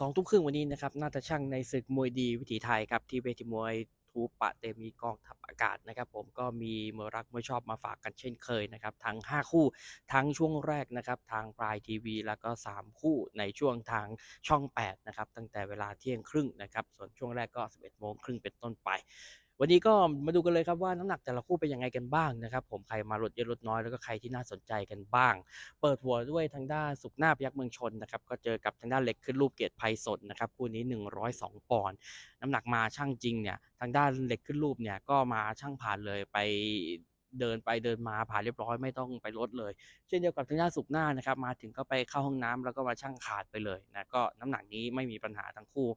สองทุ่มครึ่งวันนี้นะครับน่าจะช่างในศึกมวยดีวิถีไทยครับที่เวทีมวยทูปะเตมีกองทัพอากาศนะครับ ผมก็มีมวยรักมวยชอบมาฝากกันเช่นเคยนะครับทั้ง 5 คู่ทั้งช่วงแรกนะครับทางปลายทีวี แล้วก็ 3 คู่ในช่วงทางช่อง 8 นะครับ ตั้งแต่เวลาเที่ยงครึ่งนะครับ ส่วนช่วงแรกก็ 11โมงครึ่งเป็นต้นไป วันนี้ก็มาดูกันเลยครับว่าน้ำหนักแต่ละคู่เป็นยังไงกันบ้างนะครับ ผมใครมาลดเยอะลดน้อยแล้วก็ใครที่น่าสนใจกันบ้าง เปิดหัวด้วยทางด้านสุขหน้าพยักเมืองชนนะครับก็เจอกับทางด้านเหล็กขึ้นรูปเกียรติไพศาลนะครับคู่นี้ 102 ปอนด์น้ำหนักมาช่างจริงเนี่ยทางด้านเหล็กขึ้นรูปเนี่ยก็มาช่างผ่านเลยไปเดินไปเดินมาผ่านเรียบร้อยไม่ต้องไปลดเลย เช่นเดียวกับทางด้านสุขหน้านะครับมาถึงก็ไปเข้าห้องน้ำแล้วก็มาช่างขาดไปเลยนะก็น้ำหนักนี้ไม่มีปัญหาทั้งคู่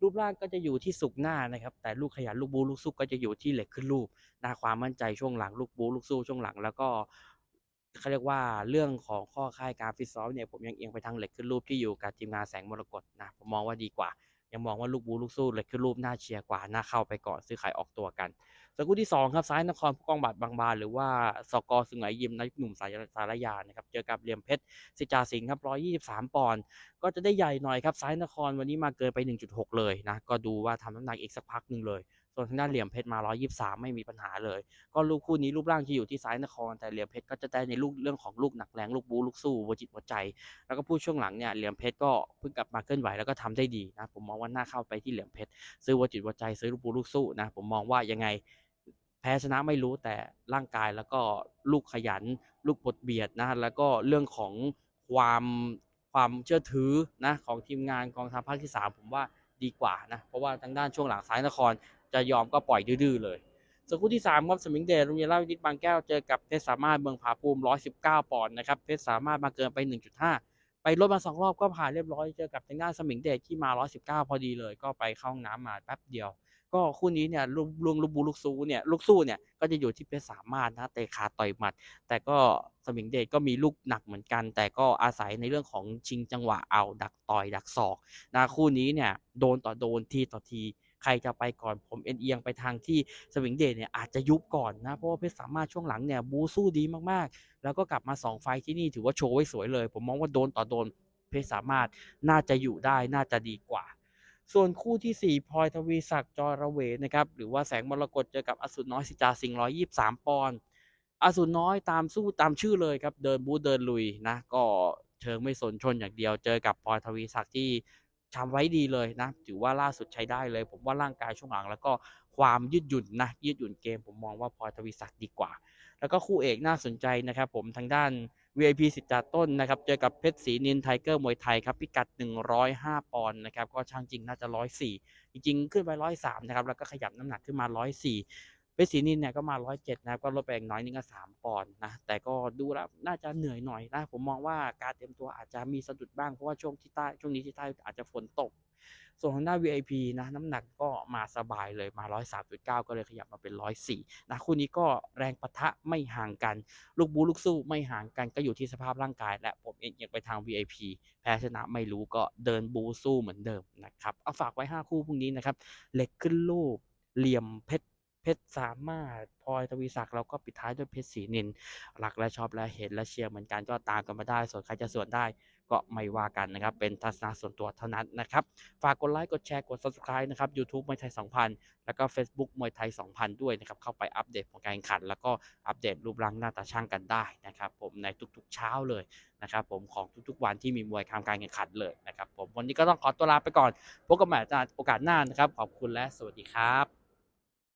รูปร่างก็จะอยู่ที่สุกหน้านะครับ แต่ลูกขยันลูกบูลูกสู้ก็จะอยู่ที่เหล็กขึ้นรูปนะความมั่นใจช่วงหลังลูกบูลูกสู้ช่วงหลังแล้วก็เขาเรียกว่าเรื่องของข้อค่ายการฟิตซ้อมเนี่ยผมยังเอียงไปทางเหล็กขึ้นรูปที่อยู่กับทีมงานแสงมรกตนะผมมองว่าดีกว่า ยังมองว่าลูกบูลูกสู้เลยคือรูปน่าเชียร์กว่าน่าเข้าไปก่อนซื้อขายออกตัวกันส่วนคู่ที่สองครับซ้ายนครผู้กองบาดบางบานหรือว่าสกอสุงไหงยิมนักหนุ่มสายสารยานะครับเจอกับเหลี่ยมเพชรสิจาสิงห์ครับ123 ปอนด์ก็จะได้ใหญ่หน่อยครับซ้ายนครวันนี้มาเกินไป 1.6 เลยนะก็ดูว่าทำน้ำหนักอีกสักพักหนึ่งเลย ส่วนทางด้านเหลี่ยมเพชรมา 123 ไม่มีปัญหาเลย ก็ลูกคู่นี้รูปร่างจะอยู่ที่ซ้ายนคร แต่เหลี่ยมเพชรก็จะได้ในลูกเรื่องของลูกหนักแรงลูกบูลูกสู้หัวจิตหัวใจ แล้วก็พูดช่วงหลังเนี่ยเหลี่ยมเพชรก็เพิ่งกลับมาเคลื่อนไหวแล้วก็ทำได้ดีนะผมมองว่าน่าเข้าไปที่เหลี่ยมเพชรซื้อหัวจิตหัวใจซื้อลูกบูลูกสู้นะผมมองว่ายังไงแพ้ชนะไม่รู้แต่ร่างกายแล้วก็ลูกขยัน ลูกบดเบียดนะแล้วก็เรื่องของความความเชื่อถือนะของทีมงานกองทัพภาคที่ 3 ผมว่าดีกว่านะเพราะว่าทางด้านช่วงหลังซ้ายนคร จะยอมก็ปล่อยดื้อเลยส่วนคู่ที่3ครับสมิงเดชโรงเรียนราชวินิตบางแก้วเจอกับเพชรสามารถเมืองผาภูมิ 119 ปอนด์นะครับเพชรสามารถมาเกินไป 1.5 ไปลดมาสองรอบก็ผ่านเรียบร้อยเจอกับทางด้านสมิงเดชที่มา 119 พอดีเลย ก็ไปเข้าห้องน้ำมาแป๊บเดียว ก็คู่นี้เนี่ยลุงลูกบูลูกซูเนี่ยลูกสู้เนี่ยก็จะอยู่ที่เพชรสามารถนะเตะขาต่อยหมัด แต่ก็สมิงเดชก็มีลูกหนักเหมือนกัน แต่ก็อาศัยในเรื่องของชิงจังหวะเอาดักต่อยดักศอกนะคู่นี้เนี่ยโดนต่อโดนทีต่อที ใครจะไปก่อนผมเอ็นเอียงไปทางที่สวิงเดชเนี่ยอาจจะยุบก่อนนะ เพราะว่าเพชรสามารถช่วงหลังเนี่ยบูสู้ดีมากๆ แล้วก็กลับมา 2 ไฟที่นี่ถือว่าโชว์ไว้สวยเลย ผมมองว่าโดนต่อโดนเพชรสามารถน่าจะอยู่ได้น่าจะดีกว่า ส่วนคู่ที่ 4พลอยทวีศักดิ์จอระเวนะครับหรือว่าแสงมรกตเจอกับอสูรน้อยสิจาสิงห์123ปอนด์อสูรน้อยตามสู้ตามชื่อเลยครับเดินบูเดินลุยนะก็เชิงไม่สนชนอย่างเดียวเจอกับพลอยทวีศักดิ์ที่ ทำไว้ดีเลยนะ ถือว่าล่าสุดใช้ได้เลย ผมว่าร่างกายช่วงหลัง แล้วก็ความยืดหยุ่นนะยืดหยุ่นเกมผมมองว่าพลอยทวีศักดิ์ดีกว่า แล้วก็คู่เอกน่าสนใจนะครับผมทางด้าน VIP สิทธิ์จ่าต้นนะครับเจอกับเพชรศรีนินไทเกอร์มวยไทยครับพิกัด 105 ปอนด์นะครับก็ช่างจริงน่าจะ 104 จริงๆ ขึ้นไป 103 นะครับแล้วก็ขยับน้ำหนักขึ้นมา 104 เพชรสีนินเนี่ยก็มา107นะครับก็ลดไปอีกน้อยนึงก็3ปอนด์นะแต่ก็ดูแล้วน่าจะเหนื่อยหน่อยนะผมมองว่าการเตรียมตัวอาจจะมีสะดุดบ้างเพราะว่าช่วงที่ใต้ช่วงนี้ที่ใต้อาจจะฝนตก ส่วนทางด้าน VIP นะน้ำหนักก็มาสบายเลยมา 103.9 ก็เลยขยับมาเป็น 104นะคู่นี้ก็แรงปะทะไม่ห่างกัน ลูกบูลูกสู้ไม่ห่างกันก็อยู่ที่สภาพร่างกาย และผมเองยังไปทาง VIP แพ้ชนะไม่รู้ก็เดินบูสู้เหมือนเดิมนะครับเอาฝากไว้ 5 คู่พรุ่งนี้นะครับเล็กขึ้นรูปเหลี่ยมเพชร ชรสามารถพลอยทวีศักดิ์แล้วก็ปิดท้ายด้วยเพชรศรีนินรักและชอบและเห็นและเชียร์เหมือนกันก็ตามกันมาได้ ส่วนใครจะส่วนได้ก็ไม่ว่ากันนะครับ เป็นทัศนะส่วนตัวเท่านั้นนะครับ ฝากกดไลค์กดแชร์กด subscribe นะครับ YouTube มวยไทย 2000 แล้วก็ Facebook มวยไทย 2000 ด้วยนะครับ เข้าไปอัปเดตผลการแข่งขัน แล้วก็อัปเดตรูปร่างหน้าตาช่างกันได้นะครับผมในทุกๆเช้าเลยนะครับผมของทุกๆวันที่มีมวยทำการแข่งขันเลยนะครับผมวันนี้ก็ต้องขอตัวลาไปก่อนพบกันใหม่โอกาสหน้านะครับขอบคุณและสวัสดีครับ